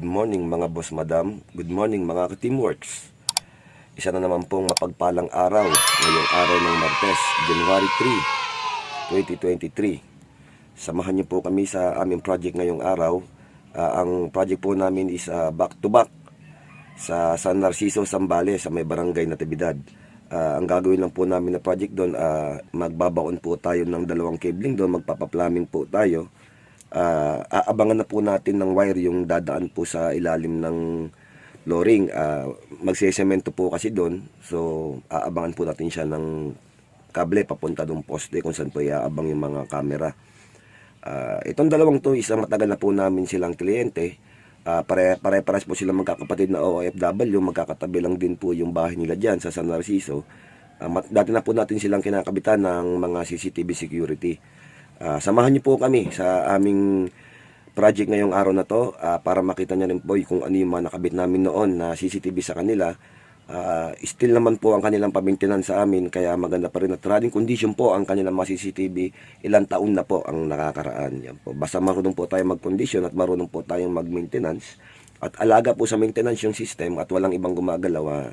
Good morning mga boss madam. Good morning mga ka-teamworks. Isa na naman pong mapagpalang araw ngayong araw ng Martes, January 3, 2023. Samahan niyo po kami sa aming project ngayong araw. Ah, ang project po namin is ah, back to back sa San Narciso, Sambales sa may barangay Natividad. Ah, ang gagawin lang po namin na project doon, ah, magbabaon po tayo ng dalawang cabling doon, magpapaplaming po tayo ah aabangan na po natin ng wire yung dadaan po sa ilalim ng flooring. Ah, magsesemento po kasi doon. So, aabangan po natin siya ng kable papunta doon poste kung saan po iaabang yung mga camera. Ah, itong dalawang to, isang matagal na po namin silang kliyente. Ah, pare, pare-pares po sila magkakapatid na OFW, magkakatabi lang din po yung bahay nila dyan sa San Narciso. Mat- dati na po natin silang kinakabitan ng mga CCTV security. Ah, samahan niyo po kami sa aming project ngayong araw na to ah, para makita niyo rin po kung ano yung mga nakabit namin noon na CCTV sa kanila. Ah, still naman po ang kanilang pamintinan sa amin kaya maganda pa rin at running condition po ang kanilang mga CCTV. Ilang taon na po ang nakakaraan. Yan po. Basta marunong po tayo mag-condition at marunong po tayong mag-maintenance at alaga po sa maintenance yung system at walang ibang gumagalaw. ah,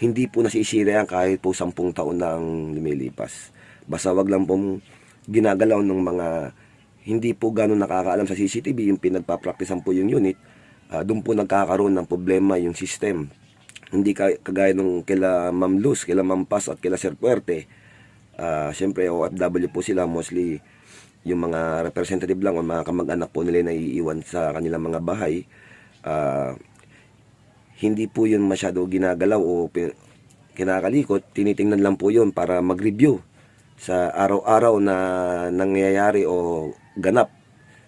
hindi po nasisira yan kahit po sampung taon na ang lumilipas. Basta wag lang pong ginagalaw ng mga hindi po gano'n nakakaalam sa CCTV, yung pinagpapraktisan po yung unit, ah, doon po nagkakaroon ng problema yung system. Hindi ka, kagaya nung kila Ma'am Luz, kila Ma'am Paz at kila Sir Puerte. Ah, Siyempre, OFW po sila, mostly yung mga representative lang o mga kamag-anak po nila na iiwan sa kanilang mga bahay. Ah, hindi po yun masyado ginagalaw o kinakalikot, tinitingnan lang po yun para mag-review sa araw-araw na nangyayari o ganap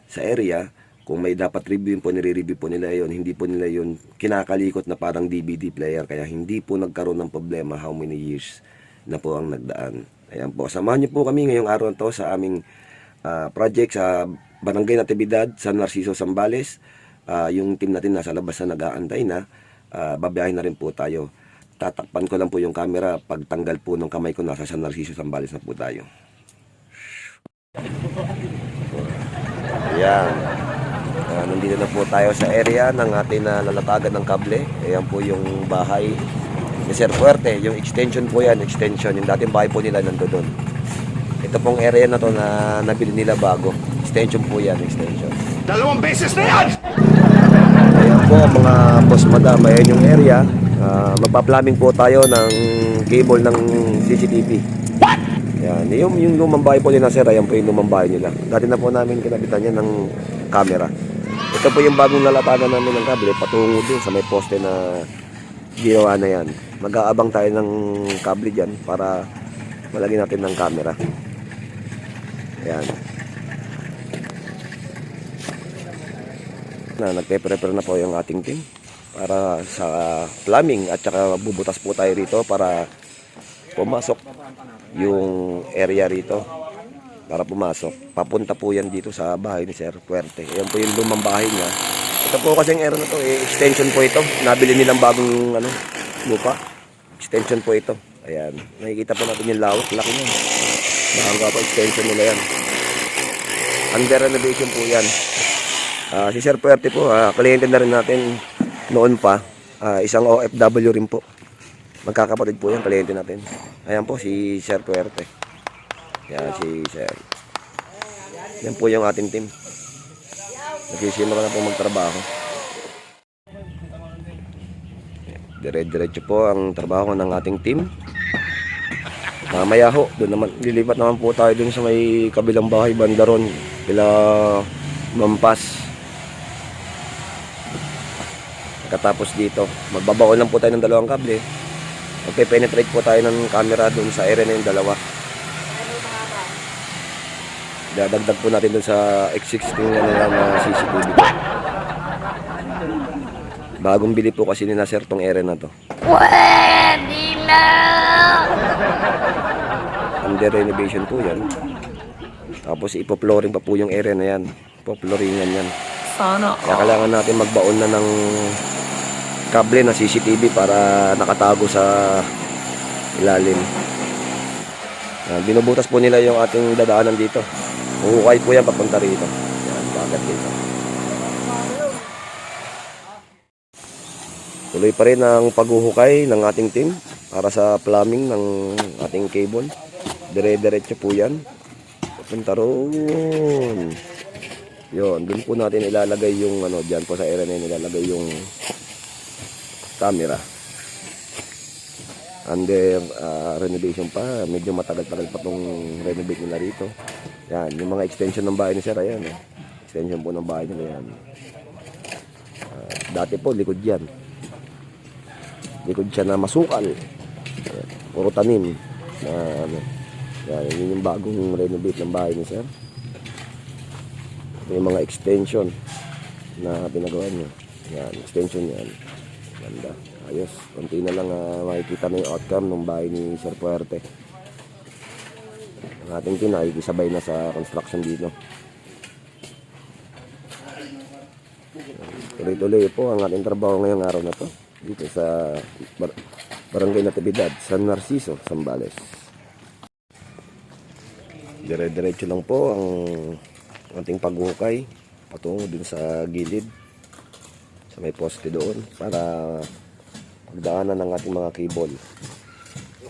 sa area. Kung may dapat reviewin po, nire-review po nila yon Hindi po nila yun kinakalikot na parang DVD player. Kaya hindi po nagkaroon ng problema how many years na po ang nagdaan. Ayan po, samahan niyo po kami ngayong araw to sa aming ah, project sa Barangay Natividad, San Narciso, Zambales. Ah, yung team natin nasa labas na nag-aantay na. Ah, babiyahin na rin po tayo. Tatakpan ko lang po yung camera. Pagtanggal po ng kamay ko, nasa San Narciso, Zambales na po tayo. Ayan. Ah, nandito na po tayo sa area ng ating na lalatagan ng kable. Ayan po yung bahay ni Sir Fuerte. Yung extension po yan, extension. Yung dating bahay po nila nandoon. Ito pong area na to na nabili nila bago. Extension po yan, extension. Dalawang beses na yan! Ayan po mga boss madam, ayan yung area. Uh, magpa-plumbing po tayo ng cable ng CCTV. What? Yan, yung, yung lumang bahay po nila sir, ayan po yung lumang bahay nila. Dati na po namin kinabitan yan ng camera. Ito po yung bagong lalatagan namin ng kable, patungo din sa may poste na ginawa na yan. Mag-aabang tayo ng kable dyan para malagyan natin ng camera. Ayan. Na, nagpe-prepare na po yung ating team para sa plumbing at saka bubutas po tayo rito para pumasok yung area rito para pumasok. Papunta po yan dito sa bahay ni Sir Puerte. Ayan po yung lumang bahay niya. Ito po kasi yung area na to, eh, extension po ito. Nabili nilang bagong ano, lupa. Extension po ito. Ayan. Nakikita po natin yung lawak. Laki niya. Mahanga po extension nila yan. Under renovation po yan. Ah, si Sir Puerte po, ah, kliyente na rin natin noon pa. Ah, isang OFW rin po. Magkakapatid po yan, kliyente natin. Ayan po, si Sir Puerte. Yan, si Sir. Yan po yung ating team. Nagsisimula na po magtrabaho. Dire-diretso po ang trabaho ng ating team. Mamaya ho, doon naman, lilipat naman po tayo dun sa may kabilang bahay, bandaron. Kila Mampas. Katapos dito, magbabaon lang po tayo ng dalawang kable. Magpe-penetrate po tayo ng camera dun sa area na yung dalawa. Dadagdag po natin dun sa X16 na nila na CCTV. Bagong bili po kasi ni Nasir tong area na to. Pwede na! Under renovation po yan. Tapos ipo-flooring pa po yung area na yan. Ipo-flooringan yan. Sana Kaya kailangan natin magbaon na ng kable na CCTV para nakatago sa ilalim. Ah, binubutas po nila yung ating dadaanan dito. Uhukay po yan papunta rito. Yan, bakit dito. Tuloy pa rin ang paghuhukay ng ating team para sa plumbing ng ating cable. Dire-diretso po yan. Punta roon. Yun, dun po natin ilalagay yung ano, dyan po sa area na yun, ilalagay yung camera. Under ah, renovation pa, medyo matagal-tagal pa tong renovate nila rito. Yan, yung mga extension ng bahay ni Sir, ayan. Oh. Extension po ng bahay nila yan. Ah, dati po, likod yan. Likod siya na masukal. Ayan, puro tanim. Na, ano, yan, yun yung bagong renovate ng bahay ni Sir. May mga extension na pinagawa niya. Yan, extension yan. Ganda. Ayos. Konti na lang ah, makikita na yung outcome ng bahay ni Sir Puerte. Ang ating team nakikisabay na sa construction dito. Tuloy-tuloy po ang ating trabaho ngayong araw na to. Dito sa Bar- Barangay Natividad, San Narciso, Zambales. Dire-diretso lang po ang ating paghukay patungo dun sa gilid sa may poste doon para pagdaanan ng ating mga cable.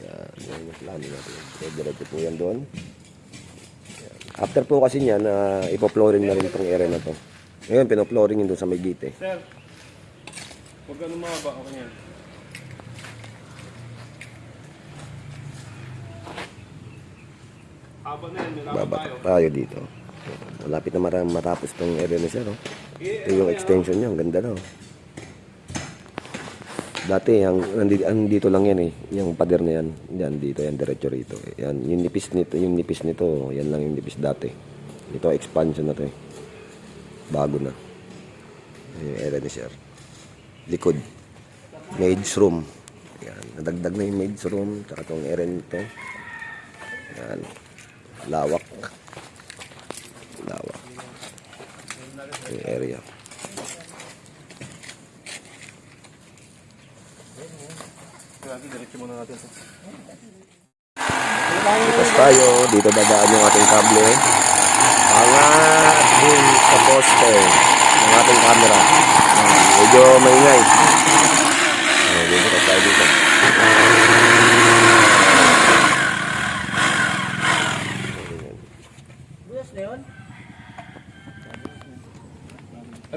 Yan, yan yung plano natin. Dire-diretso po yan doon. Yan. After po kasi niyan, na ipo-flooring na rin itong area na to. Ngayon, pino-flooring yun doon sa may gate. Sir, huwag ganun mahaba. Okay yan. Haba na yan, may laban Baba tayo dito. Malapit na mara- matapos tong area ni Sir. Oh. Ito yung extension niya. Ang ganda na. Oh. Dati, ang, andi- ang dito lang yan eh. Yung pader na yan. Yan, dito yan. Diretso rito. Yan, yung nipis nito, yung nipis nito, yan lang yung nipis dati. Ito, expansion na to eh. Bago na. Yung area ni Sir. Likod. Maids room. Yan, nadagdag na yung maids room. Tsaka itong area nito. Yan. Lawak. Lawak. Yung area. Tapos tayo, dito dadaan yung ating kable. Angat din sa poste ng ating camera. Ah, medyo maingay. Ah, dito ka tayo dito.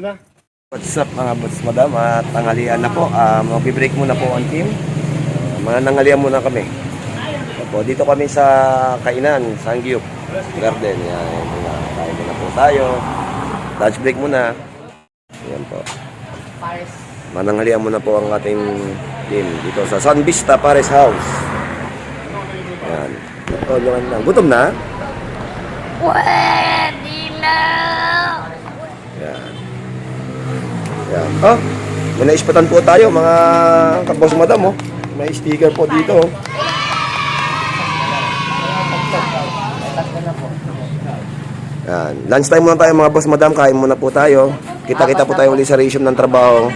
Ano? What's up mga boss madam at tanghalian na po. Uh, Mag-break muna po ang team. Uh, mga nanghalian muna kami. Opo, dito kami sa Kainan, Sangyup Garden. Yan, yan muna. Kain muna po tayo. Lunch break muna. Yan po. Mananghalian muna po ang ating team dito sa San Vista Pares House. Yan. Ito, yung lang. Gutom na? Pwede na. Yan. Yan. Oh, may naispatan po tayo mga kabos madam oh. May sticker po dito oh. Yan. Lunch time muna tayo mga boss madam. Kain muna po tayo. Kita-kita po tayo ulit sa resume ng trabaho.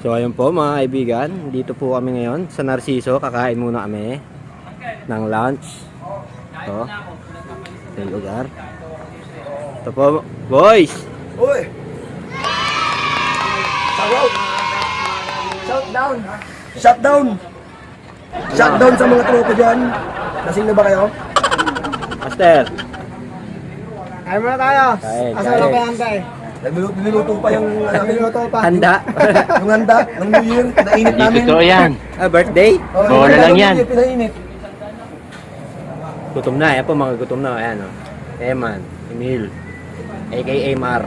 So ayun po mga kaibigan, dito po kami ngayon sa Narciso, kakain muna kami ng lunch. Ito, ito lugar. Ito po, boys! Uy! Shutdown! Shutdown! Shutdown sa mga tropa dyan. Lasing na ba kayo? Master! Kain muna tayo. Kain, Asa kain. pa yung handa eh. Nagluluto, niluto pa yung, ano, Nagluluto pa. Handa! yung handa ng New Year. Nainit namin. yan. ah, birthday? Oh, Bola yung lang yan. Year, Pinainit. Gutom na, ayan po mga gutom na. Ayan o. Eman, Emil, aka Mar.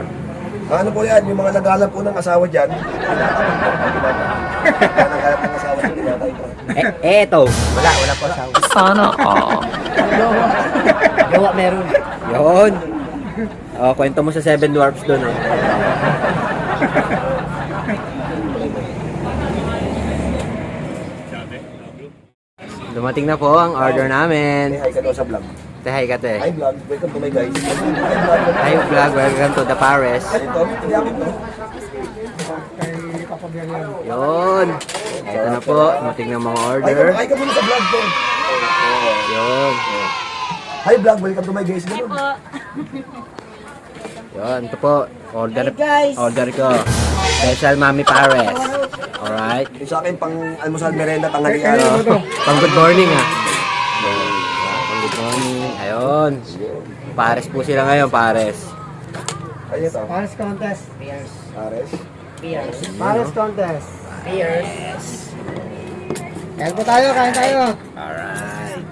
Ano po yan, yung mga naghahanap po ng asawa dyan. Naghahanap ng asawa dyan, tinatay ko. Eh, eh, ito. Wala, wala po asawa. Sana all. Gawa meron. Yun. Oh, kwento mo sa Seven Dwarfs doon oh. Dumating na po ang order namin. hi ka daw sa vlog. Say hi ka te. Hi vlog, welcome to my guys. Hi vlog. Hi welcome to the Paris. Ano ito? Hindi ako ito. Yun. Ito na po, dumating na mga Hi order. hi ka muna sa vlog ko. Yun. Hi vlog, welcome to my guys. Ganun. Yun, ito po. Order, order ko. Special Mami Pares. Alright. Yung sa akin, pang almusal merenda, tanghalian. Kanino ba to? Pang good morning ah. Morning. Ayun. Pares po sila ngayon, pares. Ayun to. Paris contest. Ares. Paris contest. Cheers. Kain po tayo, kain tayo. Alright.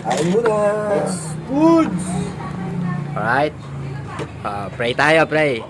Kain muna. Foods. Alright. Ah, pray tayo, pray.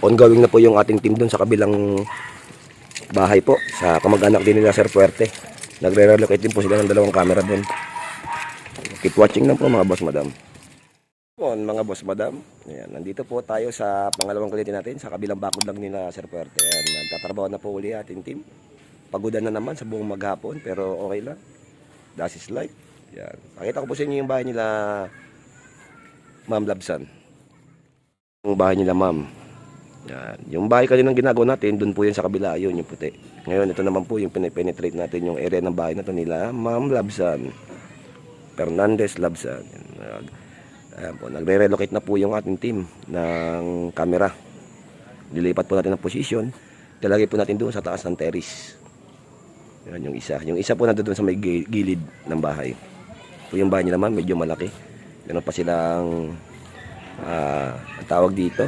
Ongoing na po yung ating team dun sa kabilang bahay po sa kamag-anak din nila Sir Fuerte. Nagre-relocate din po sila ng dalawang camera dun. Keep watching lang po mga boss madam. Po, mga boss madam. Ayan, nandito po tayo sa pangalawang kulitin natin sa kabilang bakod lang nila Sir Fuerte. Ayan, nagtatrabaho na po uli ating team. Pagudan na naman sa buong maghapon pero okay lang. That is life. Yan. Pakita ko po sa inyo yung bahay nila Ma'am Labsan. Yung bahay nila Ma'am. Yan. Yung bahay kaninang ginagawa natin, doon po yan sa kabila, yun yung puti. Ngayon, ito naman po yung penetrate natin yung area ng bahay na to nila, Ma'am Labsan. Fernandez Labsan. Po, nagre-relocate na po yung ating team ng camera. Lilipat po natin ang position. Talagay po natin doon sa taas ng terrace. Yan yung isa. Yung isa po nandun sa may gi- gilid ng bahay. Po yung bahay nila ma'am, medyo malaki. Meron pa silang ang tawag dito,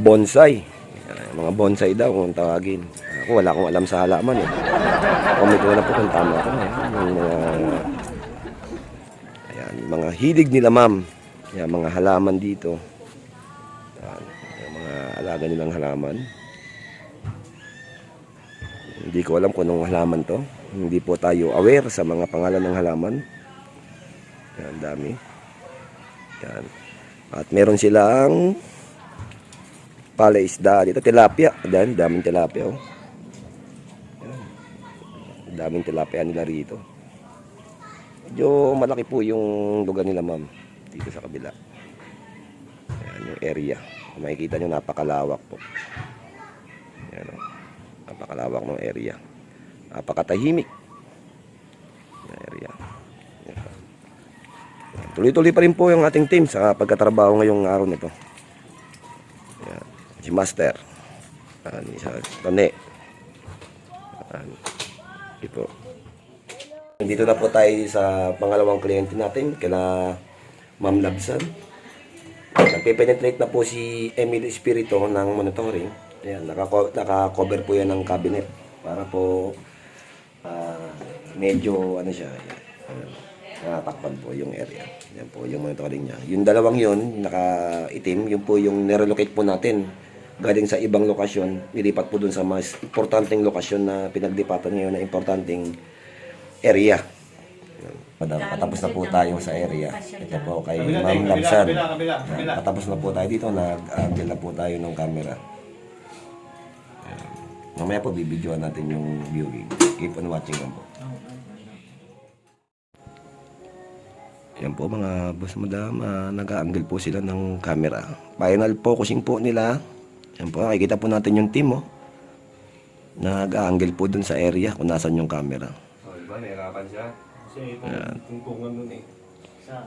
bonsai. Yan, mga bonsai daw kung tawagin. Ako wala akong alam sa halaman eh. Comment na po kung tama ko. Eh. Yung mga, ayan, mga hilig nila ma'am. Yan, mga halaman dito. Yan, yung mga alaga nilang halaman. Hindi ko alam kung anong halaman to. Hindi po tayo aware sa mga pangalan ng halaman. Yan, dami. Yan. At meron silang palaisda dito, tilapia. Yan, daming tilapia. Oh. Daming tilapia nila rito. Medyo malaki po yung lugar nila, ma'am. Dito sa kabila. Yan, yung area. Makikita nyo, napakalawak po. Yan, oh. Napakalawak ng area. Napakatahimik. Yung area. Tuloy-tuloy pa rin po yung ating team sa pagkatrabaho ngayong araw nito. Si Master. Yan. Si Tone. Yan. Ito. Dito na po tayo sa pangalawang kliyente natin, kila Ma'am Labsan. Nagpe-penetrate na po si Emily Espirito ng monitoring. Ayan, naka- naka-cover po yan ng cabinet para po ah, medyo ano siya, ayan, natatakpan po yung area. Yan po yung monitoring niya. Yung dalawang yun, naka-itim, yun po yung nirelocate po natin galing sa ibang lokasyon, nilipat po dun sa mas importanteng lokasyon na pinagdipatan ngayon na importanteng area. Madam, patapos na po tayo sa area. Ito po kay Ma'am kabila. Patapos na po tayo dito, nag-angle na po tayo ng camera. Mamaya po bibidyoan natin yung viewing. Keep on watching lang po. Yan po mga boss madam, ah, nag-angle po sila ng camera. Final focusing po nila. Yan po, nakikita po natin yung team oh. Nag-angle po dun sa area kung nasan yung camera. Oh, diba? Nahirapan siya. Kasi itong tungtungan nun eh. Saan?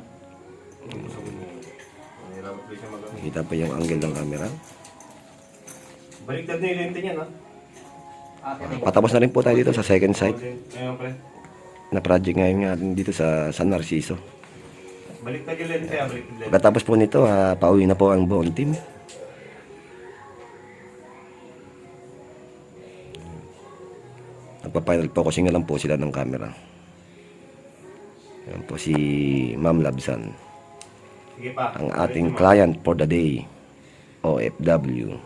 Yung gusto niya. Nahirapan po siya mag- Nakita po yung angle ng camera. Baliktad na yung lente niya, no? Patapos na rin po tayo dito sa second site Ayun, pre. na project ngayon nga dito sa San Narciso. Baliktad yung lente, ah. Baliktad lente. Pagkatapos po nito, ah, pauwi na po ang buong team. Nagpa-final focusing na lang po sila ng camera. Yan po si Ma'am Labsan, Sige pa. ang ating client for the day, OFW.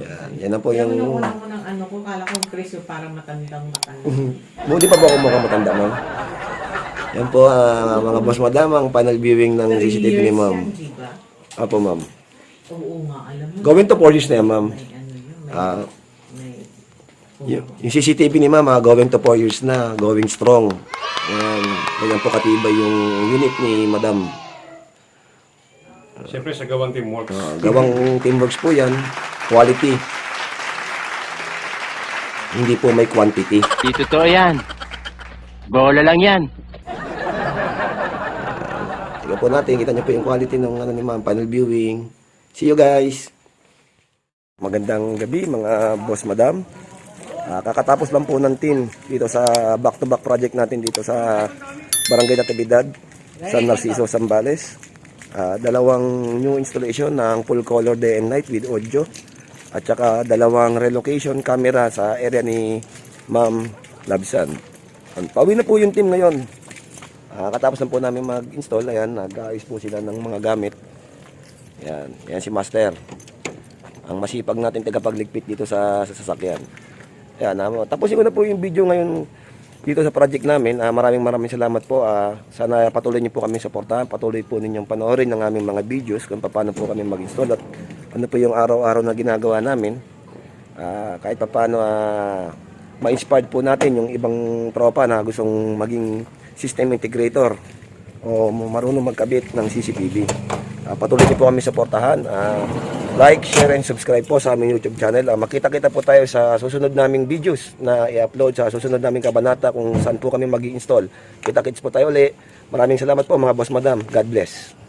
Yan, yan na po yung... mo ko ng ano ko, kala ko Chris yung parang matandang matanda. Buti pa po ako mukhang matanda, ma'am. Yan po, ah, mga boss madam, ang final viewing ng CCTV ni ma'am. Apo, ma'am. Oo nga, alam mo. Going to 4 years na yan, ma'am. May ano yun, may, Ah, may, yung, yung CCTV ni ma'am, ah, going to 4 years na, going strong. Yan, ganyan po katibay yung unit ni madam. Siyempre, sa gawang teamwork. Ah, gawang teamworks po yan, quality. Hindi po may quantity. Di totoo yan. Bola lang yan. Tingnan po natin, kita niyo po yung quality ng ano ni ma'am, final viewing. See you guys! Magandang gabi mga boss madam. Ah, kakatapos lang po ng team dito sa back-to-back project natin dito sa Barangay Natividad, San Narciso, Zambales. Ah, dalawang new installation ng full color day and night with audio. At saka dalawang relocation camera sa area ni Ma'am Labsan. Pauwi na po yung team ngayon. Ah, katapos lang po namin mag-install, ayan, nag-aayos po sila ng mga gamit. Yan, yan si Master. Ang masipag natin tagapagligpit dito sa, sa sasakyan. Yan, ah, tapusin ko na po yung video ngayon dito sa project namin. Ah, maraming maraming salamat po. Ah, sana patuloy niyo po kami suportahan. Patuloy po ninyong panoorin ng aming mga videos kung paano po kami mag-install at ano po yung araw-araw na ginagawa namin. Ah, kahit paano ah, ma-inspired po natin yung ibang tropa na gustong maging system integrator o marunong magkabit ng CCTV. Ah, patuloy niyo po kami suportahan. Ah, like, share, and subscribe po sa aming YouTube channel. Ah, makita-kita po tayo sa susunod naming videos na i-upload sa susunod naming kabanata kung saan po kami mag install Kita-kits po tayo uli. Maraming salamat po mga boss madam. God bless.